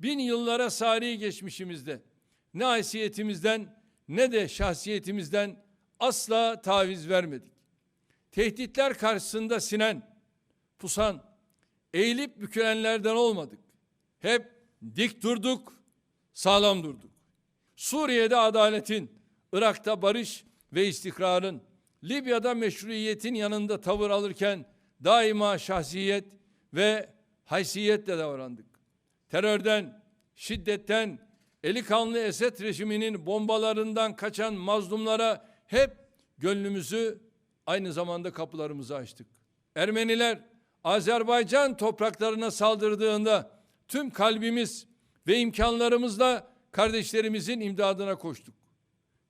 bin yıllara sari geçmişimizde ne haysiyetimizden ne de şahsiyetimizden asla taviz vermedik. Tehditler karşısında sinen, pusan, eğilip bükülenlerden olmadık. Hep dik durduk, sağlam durduk. Suriye'de adaletin, Irak'ta barış ve istikrarın, Libya'da meşruiyetin yanında tavır alırken daima şahsiyet ve haysiyetle davrandık. Terörden, şiddetten, eli kanlı Esed rejiminin bombalarından kaçan mazlumlara hep gönlümüzü aynı zamanda kapılarımızı açtık. Ermeniler Azerbaycan topraklarına saldırdığında tüm kalbimiz ve imkanlarımızla kardeşlerimizin imdadına koştuk.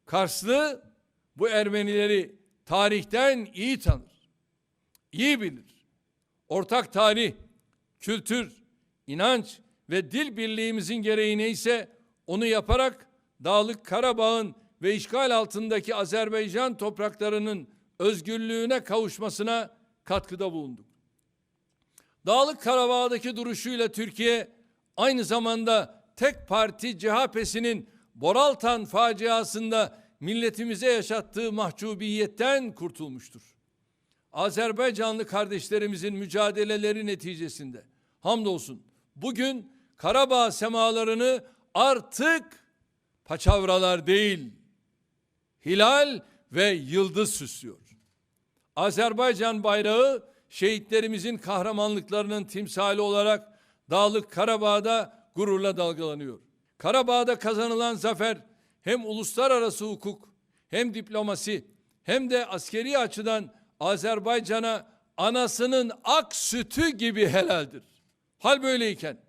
Karslı bu Ermenileri tarihten iyi tanır. iyi bilir. Ortak tarih, kültür, inanç ve dil birliğimizin gereği neyse onu yaparak Dağlık Karabağ'ın ve işgal altındaki Azerbaycan topraklarının özgürlüğüne kavuşmasına katkıda bulunduk. Dağlık Karabağ'daki duruşuyla Türkiye aynı zamanda tek parti CHP'sinin Boraltan faciasında milletimize yaşattığı mahcubiyetten kurtulmuştur. Azerbaycanlı kardeşlerimizin mücadeleleri neticesinde hamdolsun bugün Karabağ semalarını artık paçavralar değil hilal ve yıldız süslüyor. Azerbaycan bayrağı şehitlerimizin kahramanlıklarının timsali olarak Dağlık Karabağ'da gururla dalgalanıyor. Karabağ'da kazanılan zafer hem uluslararası hukuk hem diplomasi hem de askeri açıdan Azerbaycan'a anasının ak sütü gibi helaldir. Hal böyleyken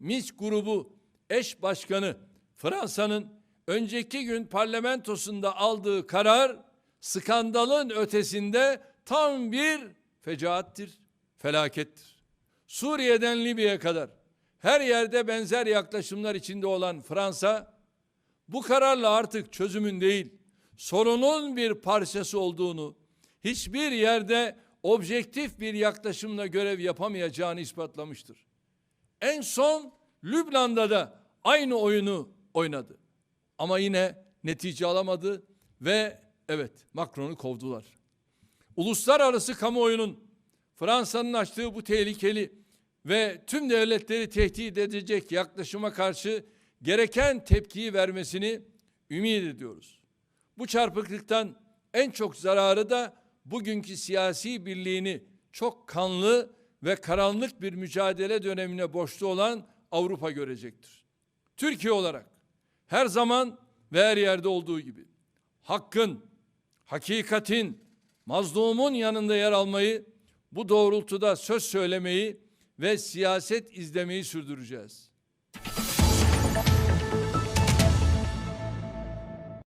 Minsk grubu eş başkanı Fransa'nın önceki gün parlamentosunda aldığı karar skandalın ötesinde tam bir fecaattir, felakettir. Suriye'den Libya'ya kadar her yerde benzer yaklaşımlar içinde olan Fransa bu kararla artık çözümün değil, sorunun bir parçası olduğunu, hiçbir yerde objektif bir yaklaşımla görev yapamayacağını ispatlamıştır. En son Lübnan'da da aynı oyunu oynadı. Ama yine netice alamadı ve evet Macron'u kovdular. Uluslararası kamuoyunun Fransa'nın açtığı bu tehlikeli ve tüm devletleri tehdit edecek yaklaşıma karşı gereken tepkiyi vermesini ümit ediyoruz. Bu çarpıklıktan en çok zararı da bugünkü siyasi birliğini çok kanlı ve karanlık bir mücadele dönemine borçlu olan Avrupa görecektir. Türkiye olarak her zaman ve her yerde olduğu gibi hakkın, hakikatin, mazlumun yanında yer almayı, bu doğrultuda söz söylemeyi ve siyaset izlemeyi sürdüreceğiz.